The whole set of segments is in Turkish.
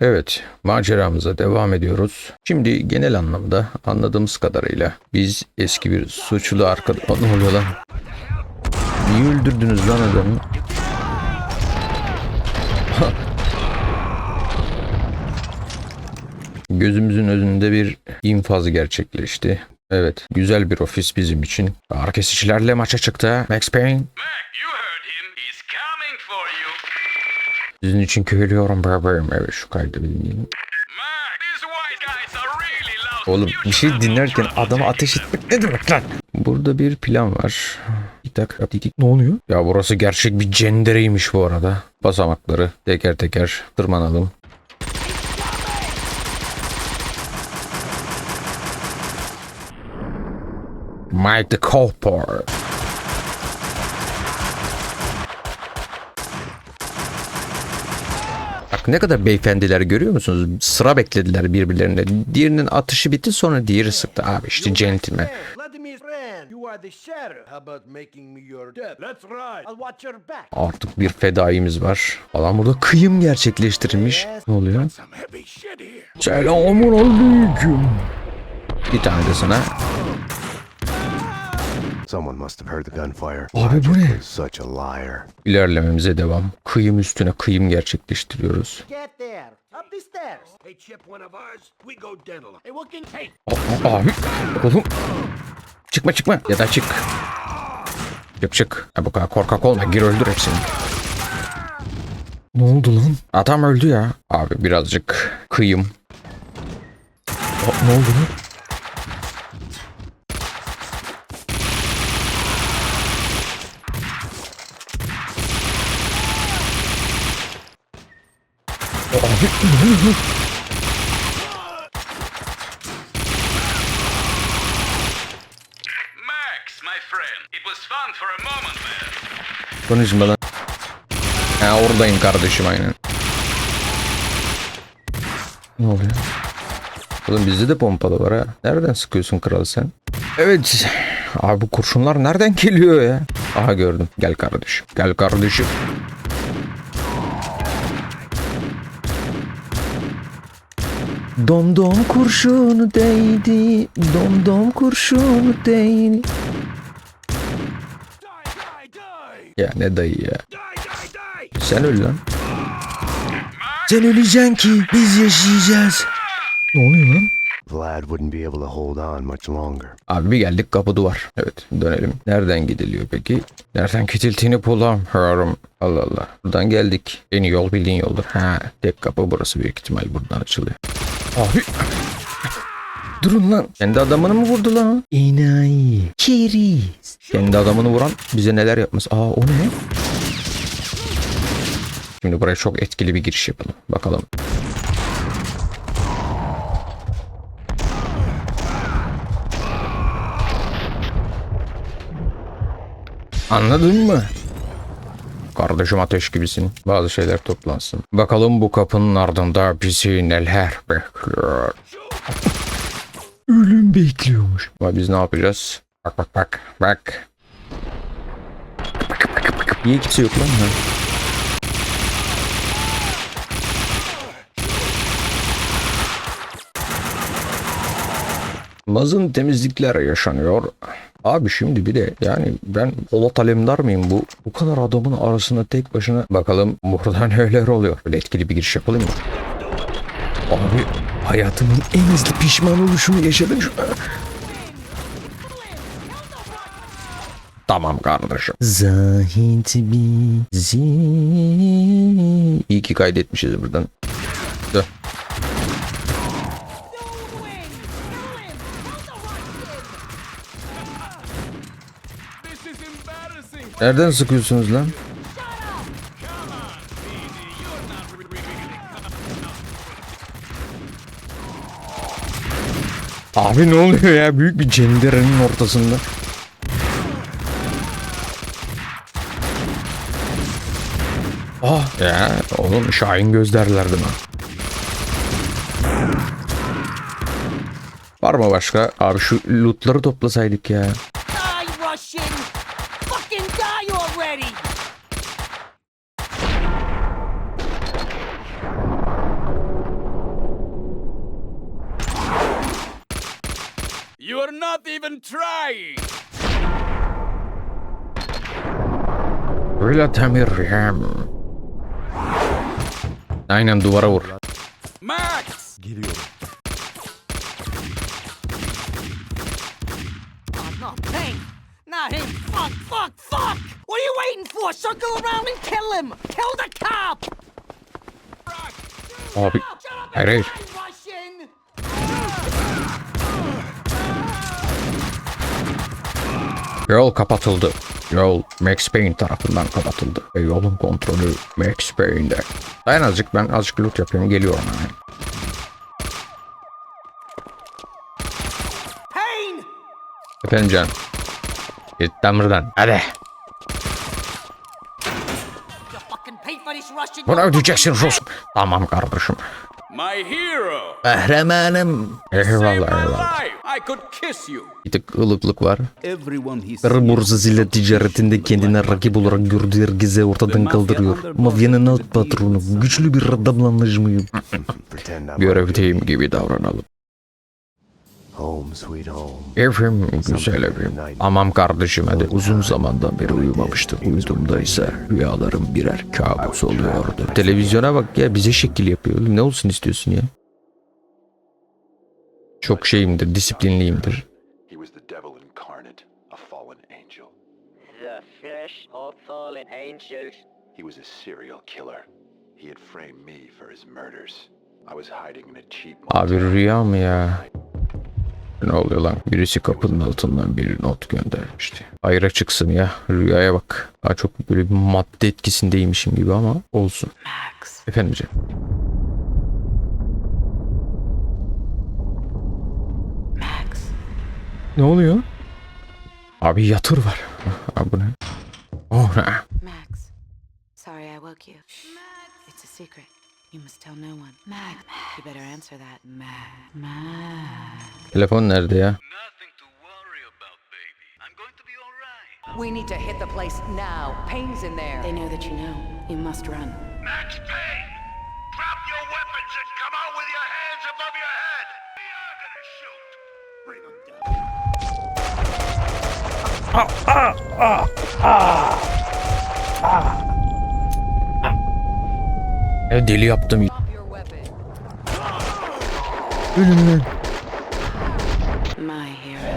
Evet, maceramıza devam ediyoruz. Şimdi genel anlamda anladığımız kadarıyla biz eski bir suçlu arkadaş... Ne oluyor lan? Niye öldürdünüz lan adamı? Gözümüzün önünde bir infaz gerçekleşti. Evet, güzel bir ofis bizim için. Ağır kesicilerle maça çıktı. Max Payne. Mac, you heard him. He's coming for you. Sizin için köylüyorum bebeğim. Evet, şu kaydı bir dinleyelim. Oğlum bir şey dinlerken adama ateş etmek ne demek lan? Burada bir plan var. Bir dakika. dik- Ne oluyor? Ya burası gerçek bir cendereymiş bu arada. Basamakları teker teker tırmanalım. Mike the Cooper. Ne kadar beyefendiler görüyor musunuz? Sıra beklediler birbirlerine. Diğerinin atışı bitti sonra diğeri sıktı. Abi işte back. Artık bir fedaimiz var. Adam burada kıyım gerçekleştirilmiş. Ne oluyor? Selamun aleyküm. Bir tane de sana. Someone must have heard the gunfire. Abi bu ne? Such a liar. İlerlememize devam. Kıyım üstüne kıyım gerçekleştiriyoruz. Get there. Up the stairs. Hey, Chip, one of ours. We go dental. Hey, what can take? Abi oğlum. Çıkma çıkma ya da çık. Çık çık. Ha, bu kadar korkak olma gir öldür hepsini. Ne oldu lan? Adam öldü ya. Abi birazcık kıyım. Aa, ne oldu lan? Abi ne oluyor lan? Max, my friend. It was fun for a moment there. Konuşma lan. Ha oradayım kardeşim aynen. Ne oluyor? Oğlum bizde de pompalı var ha. Nereden sıkıyorsun kral sen? Evet. Abi bu kurşunlar nereden geliyor ya? Aha gördüm. Gel kardeşim. Gel kardeşim. Dom dom kurşunu değdi. Dom dom kurşunu değdi. Ya ne dayı ya. Sen öl lan. Sen öleceksin ki biz yaşayacağız. Ne oluyor lan? Vlad wouldn't be able to hold on much longer. Abi bir geldik kapı duvar. Evet dönelim. Nereden gidiliyor peki? Nereden gidildiğini bulamıyorum. Allah Allah. Buradan geldik. En iyi yol bildiğin yoldur. Ha tek kapı burası büyük ihtimal buradan açılıyor. Abi. Durun lan. Kendi adamını mı vurdu lan? İnayi. Keriz. Kendi adamını vuran bize neler yapmaz. Aa o ne? Şimdi buraya çok etkili bir giriş yapalım. Bakalım. Anladın mı? Kardeşim ateş gibisin. Bazı şeyler toplansın. Bakalım bu kapının ardında bizi neler bekliyor. Ölüm bekliyormuş. Ama biz ne yapacağız? Bak bak bak bak. Niye kimse yok lan? Ha? Mazın temizlikler yaşanıyor. Abi şimdi bir de yani ben Polat Alemdar mıyım bu? Bu kadar adamın arasında tek başına bakalım burada neler oluyor. Böyle etkili bir giriş yapalım mı? Abi hayatımın en hızlı pişman oluşumu yaşadım şu an. Tamam kardeşim. Zahit bizi. İyi ki kaydetmişiz buradan. Dur. This is embarrassing. Nereden sıkıyorsunuz lan? Abi ne oluyor ya? Büyük bir cenderenin ortasında. Ah ya oğlum Şahin göz derlerdi bana. Var mı başka? Abi şu lootları toplasaydık ya. ready. You are not even trying. Relatami Ram. Aynen duvara vur. Max! Giriyorum. Not him, not him. What are you waiting for? Circle around and kill him! Kill the cop! Abi. Hayır! Yol kapatıldı. Yol Max Payne tarafından kapatıldı. Ve yolun kontrolü Max Payne'de. Dayan azıcık ben azıcık loot yapayım geliyorum hemen. Efendim canım. Git lan buradan. Hadi. Bunu ödeyeceksin Rus. Tamam kardeşim. My hero! Kahramanım. Eyvallah my eyvallah. Bir tık ılıklık var. Karı borsasıyla ticaretinde kendine rakip olarak gördüğü herkese ortadan kaldırıyor. Mafyanın alt patronu. Güçlü bir adamla I'm Görevdeyim gibi davranalım. Home, sweet home. Evim güzel evim. Amam kardeşim hadi uzun zamandan beri uyumamıştım. Uyuduğumda ise rüyalarım birer kabus oluyordu. Televizyona bak ya bize şekil yapıyor. Ne olsun istiyorsun ya? Çok şeyimdir, disiplinliyimdir. He was the devil incarnate, a fallen angel. The flesh of fallen angels. He was a serial killer. He had framed me for his murders. I was hiding in a cheap Abi rüya mı ya? Ne oluyor lan? Birisi kapının altından bir not göndermişti. Hayra çıksın ya. Rüyaya bak. Daha çok böyle bir madde etkisindeymişim gibi ama olsun. Max. Efendim canım. Max. Ne oluyor? Abi yatır var. Abi bu ne? Oh ne? Max. Sorry I woke you. It's a secret. You must tell no one. Max. You better answer that. Max. Max. Telefon nerede ya? Nothing to worry about, baby. I'm going to be alright. We need to hit the place now. Payne's in there. They know that you know. You must run. Max Payne! Drop your weapons and come out with your hands above your head! We are gonna shoot! Bring them down. E, deli yaptım. Drop your weapon. My hero.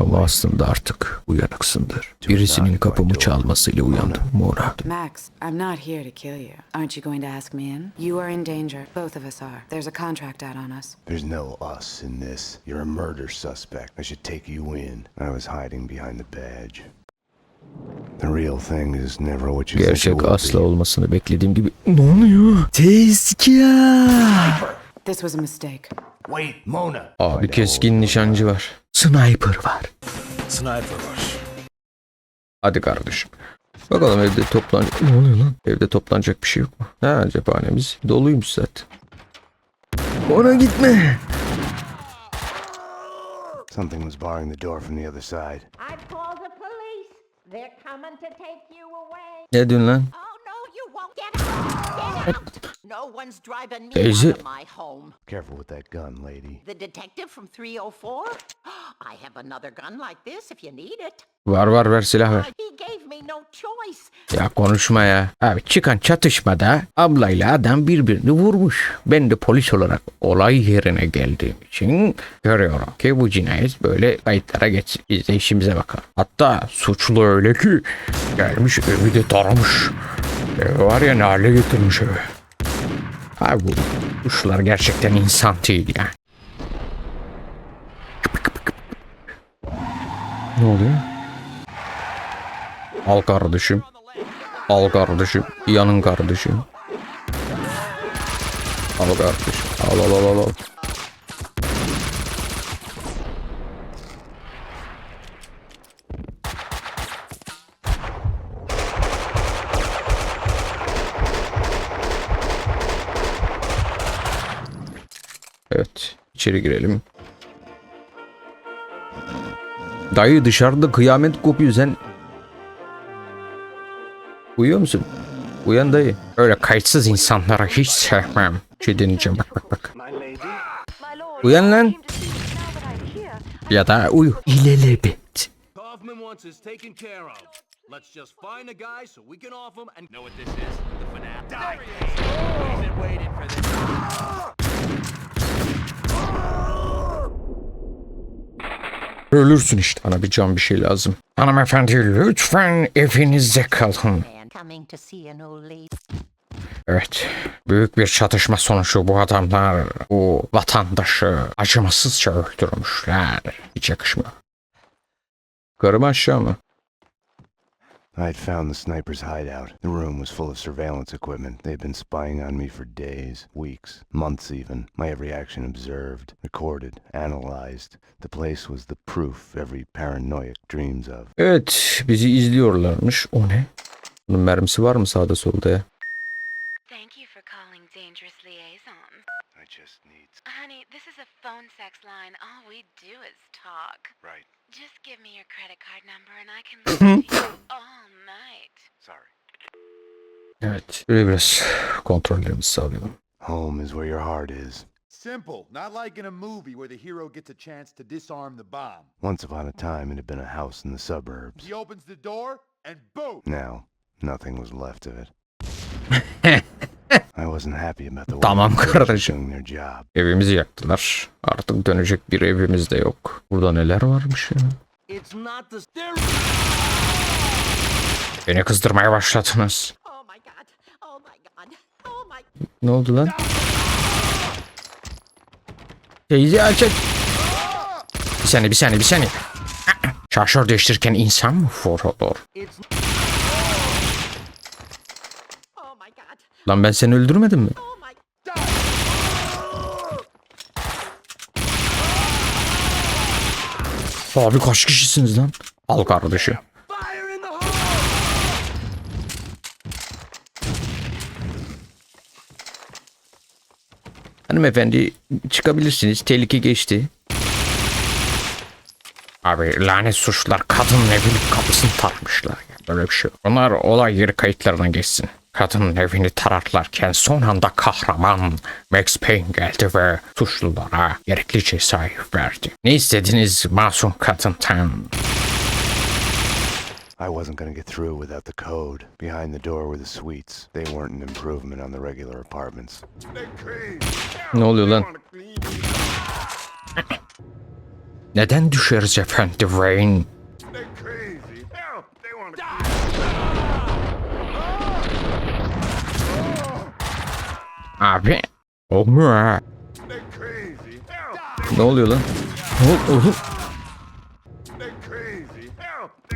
Ama aslında artık uyanıksındır. Birisinin kapımı çalmasıyla uyandım Mora. Max, I'm not here to kill you. Aren't you going to ask me in? You are in danger. Both of us are. There's a contract out on us. There's no us in this. You're a murder suspect. I should take you in. I was hiding behind the badge. Gerçek asla be. olmasını beklediğim gibi. Ne oluyor? Tezgah. This was a mistake. Wait, Mona. Abi keskin nişancı var. Sniper var. Sniper var. Hadi kardeşim. Bakalım evde toplanacak... Ne oluyor lan? Evde toplanacak bir şey yok mu? Ha cephanemiz doluymuş zaten. Ona gitme. Something was barring the door from the other side. They're coming to take you away. Ne diyorsun lan? Oh no, you won't get out. Get out. No one's driving me Teyze. out of my home. Careful with that gun, lady. The detective from 304? I have another gun like this if you need it. Var var ver silah ver. Ya konuşma ya. Abi çıkan çatışmada ablayla adam birbirini vurmuş. Ben de polis olarak olay yerine geldiğim için görüyorum ki bu cinayet böyle kayıtlara geçsin. Biz de işimize bakalım. Hatta suçlu öyle ki gelmiş evi de taramış. Evi var ya ne hale getirmiş evi. Abi bu kuşlar gerçekten insan değil ya. Ne oluyor? Al kardeşim. Al kardeşim. Yanın kardeşim. Al kardeşim. Al al al al. Evet. içeri girelim. Dayı dışarıda kıyamet kopuyor sen Uyuyor musun? Uyan dayı. Öyle kayıtsız insanlara hiç sevmem. Şey deneyeceğim bak bak bak. Uyan lan. Ya da uyu. İlelebet. Let's just find a guy so we can off him and know what this is. The finale. Die. We've been waiting for this. Ölürsün işte. Bana bir can bir şey lazım. Hanımefendi lütfen evinizde kalın. Man coming to see an old lady. Evet. Büyük bir çatışma sonucu bu adamlar bu vatandaşı acımasızca öldürmüşler. Hiç yakışmıyor. Karım aşağı mı? I had found the sniper's hideout. The room was full of surveillance equipment. They had been spying on me for days, weeks, months even. My every action observed, recorded, analyzed. The place was the proof every paranoiac dreams of. Evet. Bizi izliyorlarmış. O ne? Bunun mermisi var mı sağda solda ya? Thank you for calling Dangerous Liaison. I just need... Honey, this is a phone sex line. All we do is talk. Right. Just give me your credit card number and I can listen to you all night. Sorry. Evet. Böyle biraz kontrollerimizi sağlayalım. Home is where your heart is. Simple, not like in a movie where the hero gets a chance to disarm the bomb. Once upon a time, it had been a house in the suburbs. He opens the door, and boom! Now, nothing was left of it. I wasn't happy about the way Tamam they were kardeşim. doing their job. Evimizi yaktılar. Artık dönecek bir evimiz de yok. Burada neler varmış ya? It's not the. Beni kızdırmaya başladınız. Oh my god. Oh my god. Oh my Ne oldu lan? Teyze aç aç. Bir saniye bir saniye bir saniye. Şarjör değiştirirken insan mı vurulur? It's Oh my god. Lan ben seni öldürmedim mi? Abi kaç kişisiniz lan? Al kardeşi. Hanımefendi çıkabilirsiniz. Tehlike geçti. Abi lanet suçlular kadının evinin kapısını tarmışlar. ya. Böyle bir şey. Bunlar olay yeri kayıtlarına geçsin. Kadının evini tararlarken son anda kahraman Max Payne geldi ve suçlulara gerekli cezayı verdi. Ne istediniz masum kadından? I wasn't gonna get through without the code. Behind the door were the suites. They weren't an improvement on the regular apartments. Ne oluyor lan? Neden düşeriz efendi Wayne? They crazy. Hell, they want to Abi. Olmuyor ha. They crazy. Hell, Ne oluyor lan? Ne oldu? they crazy. Hell, they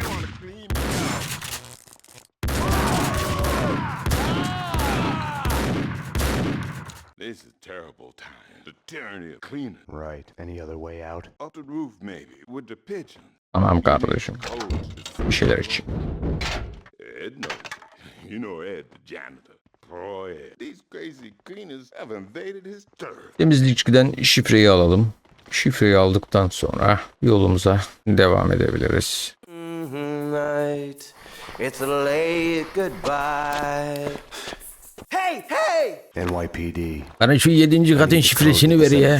want to clean me out. This is terrible time. The tyranny of cleaning. Right. Any other way out? Off the roof, maybe, with the pigeons. Tamam kardeşim. Bir şeyler için. Ed knows. You know Ed, the janitor. Temizlikçiden şifreyi alalım. Şifreyi aldıktan sonra yolumuza devam edebiliriz. Night. It's a late goodbye. Hey, hey! NYPD. Bana şu yedinci katın şifresini ver ya.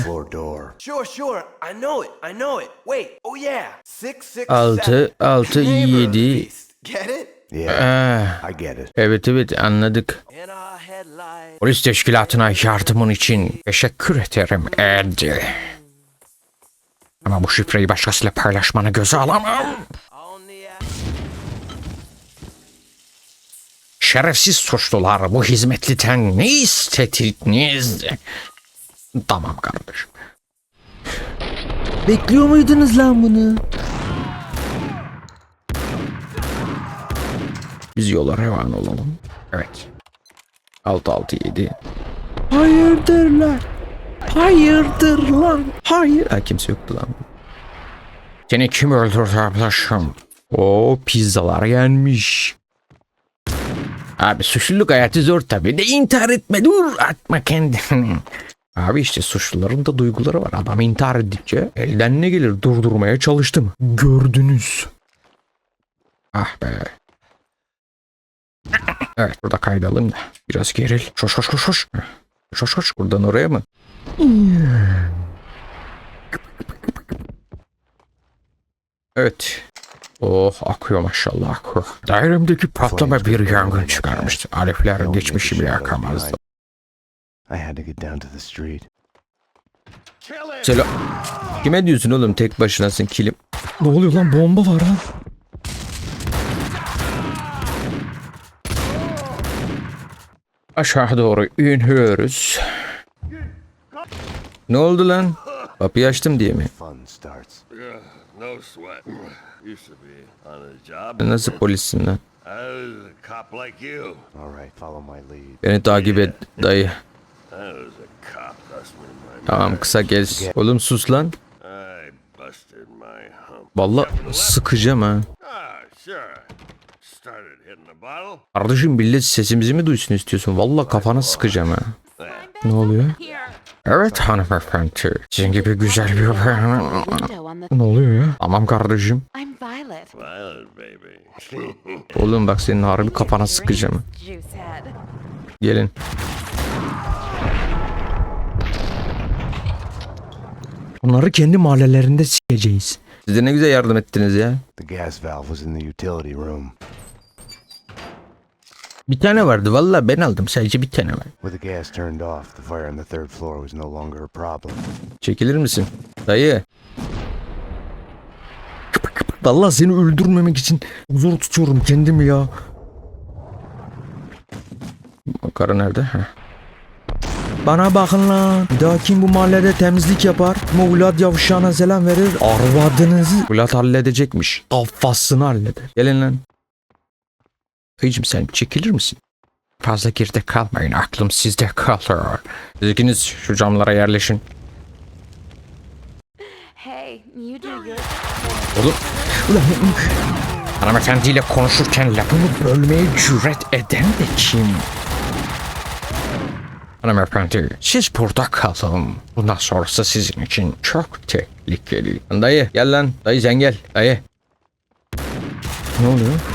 Sure, sure. I know it. I know it. Wait. Oh yeah. Six, six, Altı, seven. altı, Neighbor yedi. feast. Get it? Yeah, Ah, I get it. evet evet anladık. Polis teşkilatına yardımın için teşekkür ederim Ed. Ama bu şifreyi başkasıyla paylaşmanı göze alamam. Şerefsiz suçlular bu hizmetliden ne istediniz? Tamam kardeşim. Bekliyor muydunuz lan bunu? Biz yola revan olalım. Evet. 667. Hayırdır lan? Hayırdır lan? Hayır. Ha kimse yoktu lan. Seni kim öldürdü ablaşım? O pizzalar yenmiş. Abi suçluluk hayatı zor tabi de intihar etme dur atma kendini. Abi işte suçluların da duyguları var. Adam intihar edince elden ne gelir durdurmaya çalıştım. Gördünüz. Ah be. Evet burada kaydalım da. Biraz geril. Şoş şoş şoş şoş. Şoş buradan oraya mı? Evet. Oh akıyor maşallah akıyor. Dairemdeki patlama bir yangın çıkarmıştı. Alifler geçmişi bile yakamazdı. Selam. Kime diyorsun oğlum tek başınasın kilim? Ne oluyor lan bomba var ha? Aşağı doğru iniyoruz. Ne oldu lan? Kapıyı açtım diye mi? Nasıl polissin lan? Beni takip et dayı. Tamam kısa gez. Oğlum sus lan. Vallahi sıkacağım ha. Kardeşim millet sesimizi mi duysun istiyorsun? Vallahi kafana sıkacağım ha. Ne oluyor? Evet hanımefendi. Sizin gibi güzel bir. Ne oluyor ya? Tamam kardeşim. Oğlum bak senin harbi kafana sıkacağım. Gelin. Onları kendi mahallelerinde sikeceğiz. Siz de ne güzel yardım ettiniz ya. The gas valve was in the utility room. Bir tane vardı valla ben aldım sadece bir tane var. With the gas turned off, the fire on the third floor was no longer a problem. Çekilir misin? Dayı. Vallahi seni öldürmemek için zor tutuyorum kendimi ya. O karı nerede? Heh. Bana bakın lan. Bir daha kim bu mahallede temizlik yapar? Muğlat yavşağına selam verir. Arvadınızı. Muğlat halledecekmiş. Kafasını halleder. Gelin lan. Dayıcım sen çekilir misin? Fazla geride kalmayın. Aklım sizde kalır. Siz ikiniz şu camlara yerleşin. Hey, you do your. Oğlum. Ulan. Hanımefendiyle konuşurken lafımı bölmeye cüret eden de kim? Hanımefendi siz burada kalın. Bundan sonrası sizin için çok tehlikeli. Dayı gel lan. Dayı sen gel. Dayı. Ne oluyor?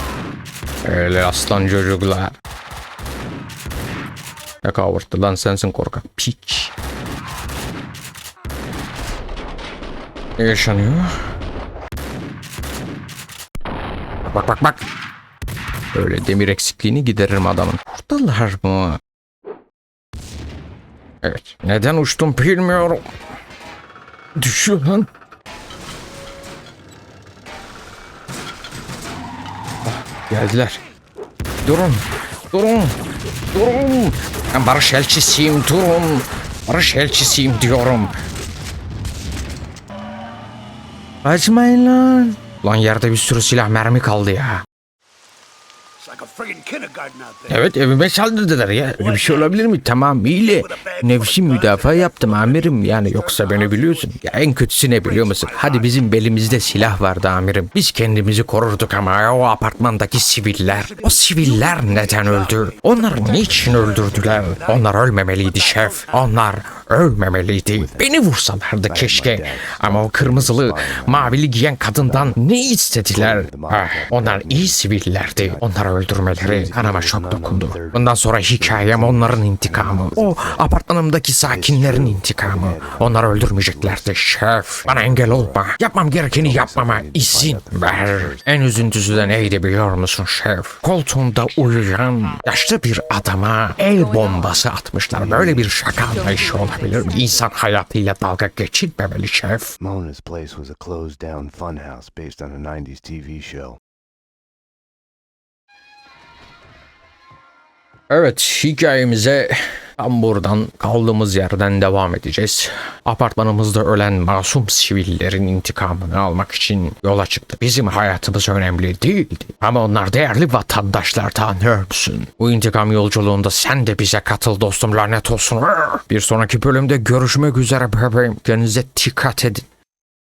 Öyle aslan çocuklar. Ne kavurttu lan sensin korkak. Piç. Ne yaşanıyor? Bak bak bak. Böyle demir eksikliğini gideririm adamın. Buradalar mı? Evet. Neden uçtum bilmiyorum. Düşüyor lan. Geldiler. Durun. Durun. Durun. Ben barış elçisiyim. Durun. Barış elçisiyim diyorum. Kaçmayın lan. Lan yerde bir sürü silah mermi kaldı ya. It's like a friggin' kindergarten out there. Evet evime saldırdılar ya. Öyle bir şey olabilir mi? Tamamıyla nefsi müdafaa yaptım amirim. Yani yoksa beni biliyorsun. Ya en kötüsü ne biliyor musun? Hadi bizim belimizde silah vardı amirim. Biz kendimizi korurduk ama o apartmandaki siviller. O siviller neden öldü? Onlar niçin öldürdüler? Onlar ölmemeliydi şef. Onlar ölmemeliydi. Beni vursalardı keşke. Ama o kırmızılı, mavili giyen kadından ne istediler? Ah, onlar iyi sivillerdi. Onları öldürmeleri kanama çok dokundu. Bundan sonra hikayem onların intikamı. O apartmanımdaki sakinlerin intikamı. Onları öldürmeyeceklerdi şef. Bana engel olma. Yapmam gerekeni yapmama izin ver. En üzüntüsü de neydi biliyor musun şef? Koltuğunda uyuyan yaşlı bir adama el bombası atmışlar. Böyle bir şaka anlayışı olabilir mi? İnsan hayatıyla dalga geçilmemeli şef. Mona's place was a closed down funhouse based on a 90s TV show. Evet hikayemize tam buradan kaldığımız yerden devam edeceğiz. Apartmanımızda ölen masum sivillerin intikamını almak için yola çıktı. Bizim hayatımız önemli değildi. Ama onlar değerli vatandaşlar tanıyor musun? Bu intikam yolculuğunda sen de bize katıl dostum lanet olsun. Bir sonraki bölümde görüşmek üzere bebeğim. Kendinize dikkat edin.